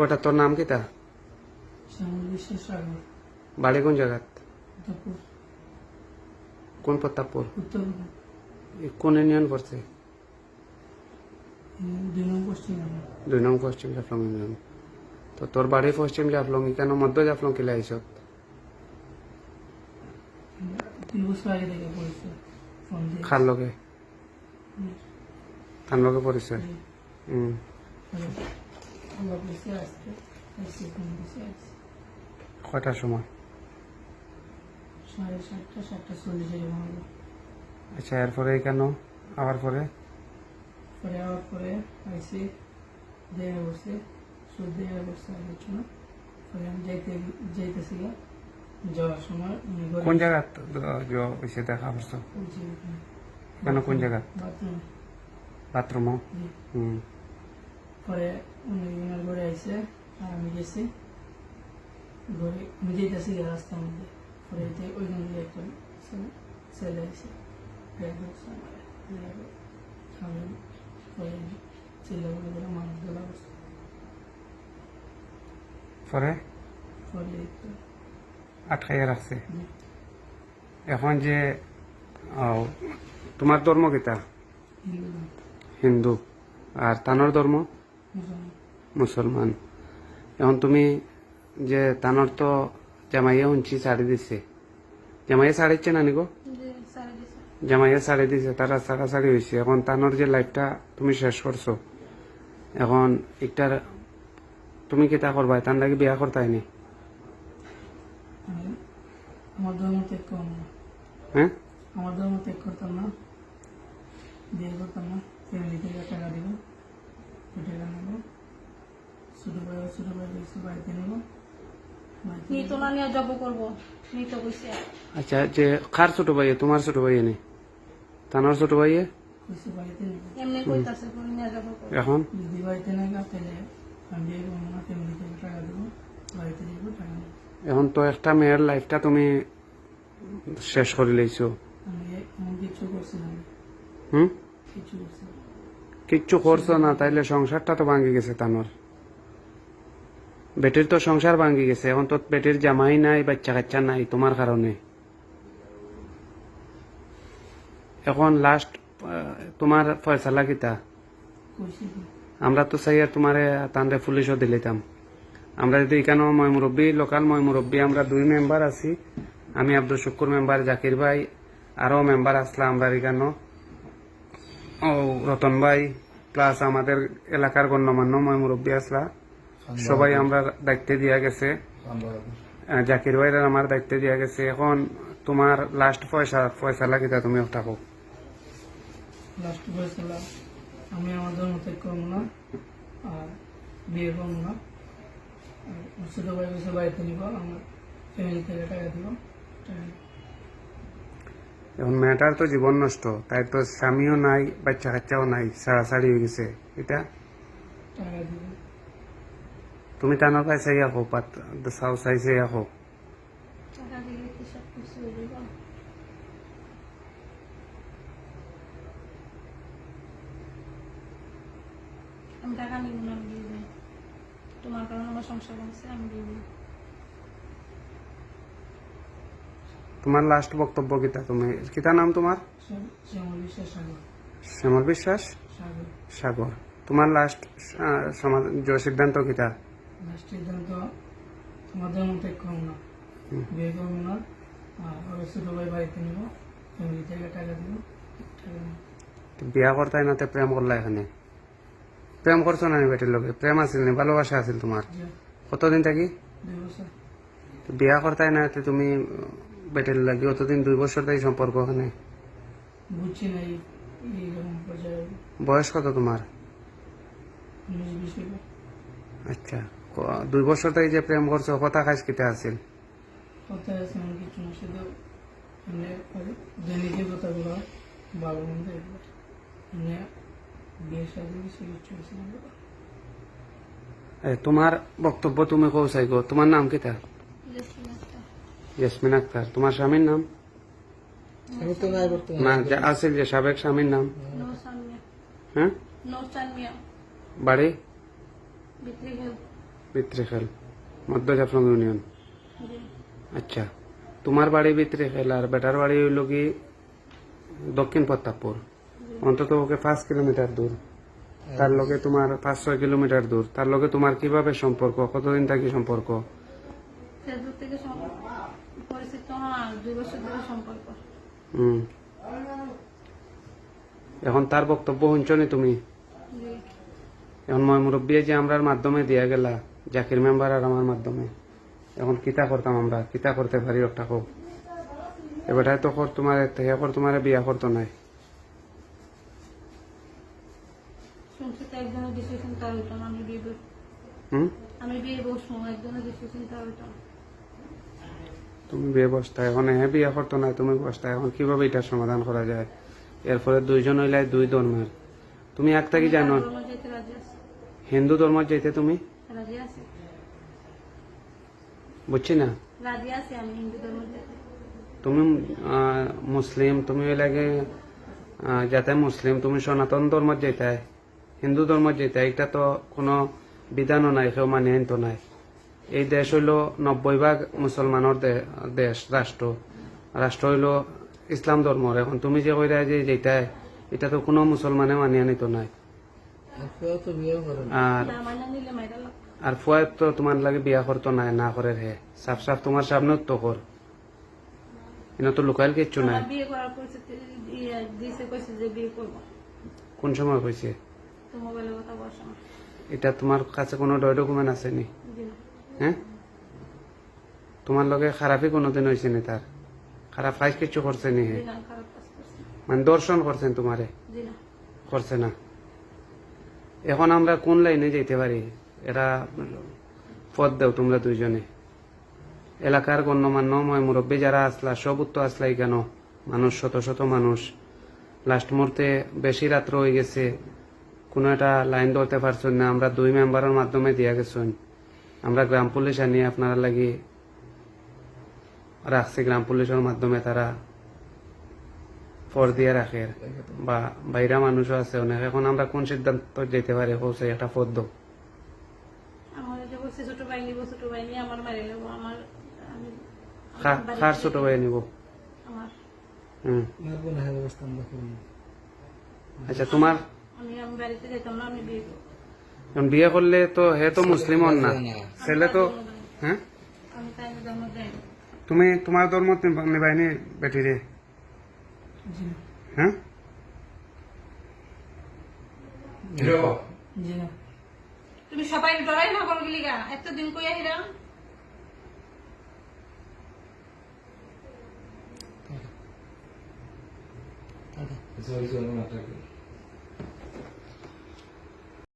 ওটা তোর নাম কি তা? বাড়ি কোন জায়গাত কোন প্রতাপপুর? কোন ইউনিয়ন পড়ছে? দুই নং পশ্চিম জাফলং। ইউনিয়ন। তো তোর বাড়ি পশ্চিম জাফলং কেন মধ্য জাফলং কিলা আইস খার লগে তার লগে পরিচয় হুম। কয়টার সময়? সাড়ে সাতটা সাতটা চল্লিশ এরকম হলো আচ্ছা এরপরে কেন? আবার পরে? পরে আবার পরে আইসি দেখা করছে সুদ দেখা করছে আগের জন্য। পরে আমি যাইতে যাইতেছি যাওয়ার সময় কোন জায়গা হয়েছে দেখা করছ কেন কোন জায়গা বাথরুম। বাথরুমও? হুম। পরে উনি ওনার ঘরে আইসে আর আমি গেছি। ঘরে আমি যেতেছি রাস্তার মধ্যে। পরে এতে ওইখান থেকে একটা ছেলে- আইসে খাবেন পরে মানুষ পরে? পরে আটকাইয়া রাখছে। এখন যে তোমার ধর্ম কিতা? হিন্দু। আর তানোর ধর্ম? মুসলমান। এখন তুমি যে তানোর তো জামাইয়া শুনছি শাড়ি দিছে। জামাইয়া শাড়িচ্ছে না নিগো জামাইয়া শাড়ি দিছে তারা ছাড়া শাড়ি হয়েছে এখন তানোর যে লাইফটা তুমি শেষ করছ এখন একটার তুমি কিতা করবা? তার লাগে বিয়া করতাইনি আমি? আমার ধর্ম ত্যাগ করব না। হ্যাঁ? আমার ধর্ম ত্যাগ করতাম না। বিয়ে করতাম না। ফ্যামিলি থেকে টাকা দিব নেব ছোটো ভাই ছোটো ভাই কিছু বাড়িতে নেব। বাড়িতে না নিয়ে জব করব। নি কইছে। আচ্ছা যে কার ছোট ভাইয়ে? তোমার ছোট ভাইয়ে নেই তানোর ছোট ভাইয়ে? কিছু বাড়িতে নেব। এমনি কইতাছে কোন নিয়ে জব করব। এখন? বাড়িতে না আমি টাকা দেবো। বাড়িতে টাকা তো একটা মেয়ের লাইফটা তুমি শেষ করে লইছো। আমি কিছু করছি না। হুম? কিছু করছি। কিচ্ছু করছ না, তাইলে সংসারটা তো ভাঙ্গি গেছে তানোর। বেটির তো সংসার ভাঙ্গি গেছে, এখন তো বেটির জামাই নাই বাচ্চা কাচ্চা নাই, তোমার কারণে। এখন লাস্ট তোমার ফয়সালা কিতা? আমরা তো চাই তোমারে, তানরে পুলিশও দিলিতাম আমরা যদি এখানেও মই মুরব্বী, লোকাল মই মুরব্বী, আমরা দুই মেম্বার আছি। আমি আব্দুল শুকুর মেম্বার জাকির ভাই, আরও মেম্বার আসলা আমরা এখানেও। রতন ভাই প্লাস আমাদের এলাকার গণ্যমান্য মই মুরব্বী আসলা সবাই আমরা দায়িত্বে দিয়া গেছে। জাকির ভাইয়ের আমার দায়িত্বে দিয়া গেছে। এখন তোমার লাস্ট পয়সা পয়সা লাগে লাগিতা তুমি থাকো লাস্ট বয়সেল আমি আমার ধর্ম ত্যাগ করব না আর বিয়ে করব না। ছোটো ভাই বাড়িতে নিব আমার ফ্যামিলি থেকে টাকা দিব। টাকা। এখন মেয়েটার তো জীবন নষ্ট, তাই তো স্বামীও নাই, বাচ্চা কাচ্চাও নাই সাড়াসাড়ি হয়ে গেছে। এটা তুমি টানার পাই চাই আহো, পাত চাও চাই চাই আহো। টাকা দিলে কি সব কিছু হয়ে যাবে আমি টাকা নিব না আমি দিয়ে দিই তোমার কারণে আমার সংসার ভাঙছে আমি দিয়ে দিই তোমার লাস্ট বক্তব্য কিতা? তুমি কিতা নাম তোমার? শ্যামল বিশ্বাস? সাগর। তোমার লাস্ট সিদ্ধান্ত কিতা? সিদ্ধান্ত না বিয়ে করব না আর আমার ভাই বাড়িতে নিব। ফ্যামিলি থেকে টাকা দিব। টাকা নেব। তো বিয়া করতাই না প্রেম করলা এখানে? প্রেম করছ না বেটির লগে? প্রেম আছিল নি? ভালোবাসা আছিল তোমার? কতদিন থাকি? বিয়া করতাই না তুমি বেটির লাগি অতদিন দুই বছর তাই সম্পর্ক ওখানে বুঝছি না বয়স কত তোমার? আচ্ছা দুই বছর তাই যে প্রেম করছ কথা খাইছ কিতা আছিল? তোমার বক্তব্য তুমি কৌ চাই গো তোমার নাম কিতা? ইয়াসমিন আক্তার। তোমার স্বামীর নাম? না যে আছিল যে সাবেক স্বামীর নাম? হ্যাঁ? বাড়ি? বিক্রি খেল ভিতরে মধ্য জাফলং ইউনিয়ন আচ্ছা তোমার বাড়ি ভিতরে খেল আর বেটার বাড়ি হইল কি দক্ষিণ প্রতাপপুর? অন্তত ওকে পাঁচ কিলোমিটার দূর। তার লগে তোমার পাঁচ ছয় কিলোমিটার দূর। তার লগে তোমার কীভাবে সম্পর্ক? কতদিন থাকি সম্পর্ক? ফেসবুক থেকে দুই বছর ধরে সম্পর্ক। হুম। এখন তার বক্তব্য শুনছনি তুমি? এখন মই মুরব্বী যে আমরার মাধ্যমে দিয়া গেলা জাকির মেম্বার আর আমার মাধ্যমে। এখন কিতা করতাম আমরা? কিতা করতে পারি একটা হোক এবারটাই তো কর তোমার থেকে কর তোমার বিয়া করতো নাই। হুম? আমি বিয়ে বসবো একজনের ডিসিশন না। তুমি বিয়ে বসতা এখন হ্যাঁ বিয়া করতো না তুমি বসতা এখন কীভাবে এটা সমাধান করা যায়? এরপরে দুইজন হইলে দুই ধর্মের। তুমি একটা কি জানো? হিন্দু ধর্ম যেতে তুমি? বুঝছি না? তুমি মুসলিম তুমি ওই লাগে যাতে মুসলিম তুমি সনাতন ধর্ম যেতে হিন্দু ধর্ম যেতে এটা তো কোনো বিধানও নাই কেউ মানে তো নাই। এই দেশ হইল নব্বই ভাগ মুসলমানের দেশ রাষ্ট্র। রাষ্ট্র হইল ইসলাম ধর্মর। এখন তুমি যে কইরা যে যেটা এটা তো কোনো মুসলমানে মানিয়ে নিত নাই। আর মানে আর ফুয়ায় তো তোমার লাগে বিয়া করতো নাই না করে হে সাফ সাফ তোমার সামনে তো কর। এনে তো লুকাইল কিচ্ছু নাই। ইয়ে দিয়েছে কইছে যে বিয়ে করব। কোন সময় না এটা তোমার কাছে কোনো ডয় ডকুমেন্ট আছে না হ্যাঁ? তোমার লগে খারাপই কোনোদিন হয়েছে নি তার? খারাপ কাজ কিছু করছে নি হে? মানে দর্শন করছেন তোমারে? করছে না। এখন আমরা কোন লাইনে যেতে পারি? এরা পদ দেও তোমরা দুইজনে। এলাকার গণ্যমান্য ময় মুরব্বী যারা আসলা সব উত্তর আসলাই কেন? মানুষ শত শত মানুষ। লাস্ট মুহূর্তে বেশি রাত্র হয়ে গেছে। কোনো একটা লাইন ধরতে পারছেন না। আমরা দুই মেম্বারের মাধ্যমে দিয়া গেছেন আমরা গ্রাম পুলিশ আনি আপনারা লাগি রাখছি গ্রাম পুলিশের মাধ্যমে তারা ফর দিয়ে রাখে। বা বাইরা মানুষও আছে অনেক। এখন আমরা কোন সিদ্ধান্ত যেতে পারি? হচ্ছে একটা পদ্ম। খার ছোট ভাই নিব আমার আচ্ছা তোমার? আমি আমি বাড়িতে যেতাম না আমি বিয়ে এখন বিয়ে করলে তো হে তো মুসলিম হন না। ছেলে তো হ্যাঁ? তুমি তোমার ধর্ম নিবাহিনী বেটি রে। হ্যাঁ? তুমি সবাই ডরাই না করো গিলিগা এতদিন কই no, no, no.